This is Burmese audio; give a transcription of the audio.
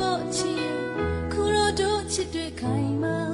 ကိုချီခုရောတို့ချစ်တွေ့ခိုင်မှာ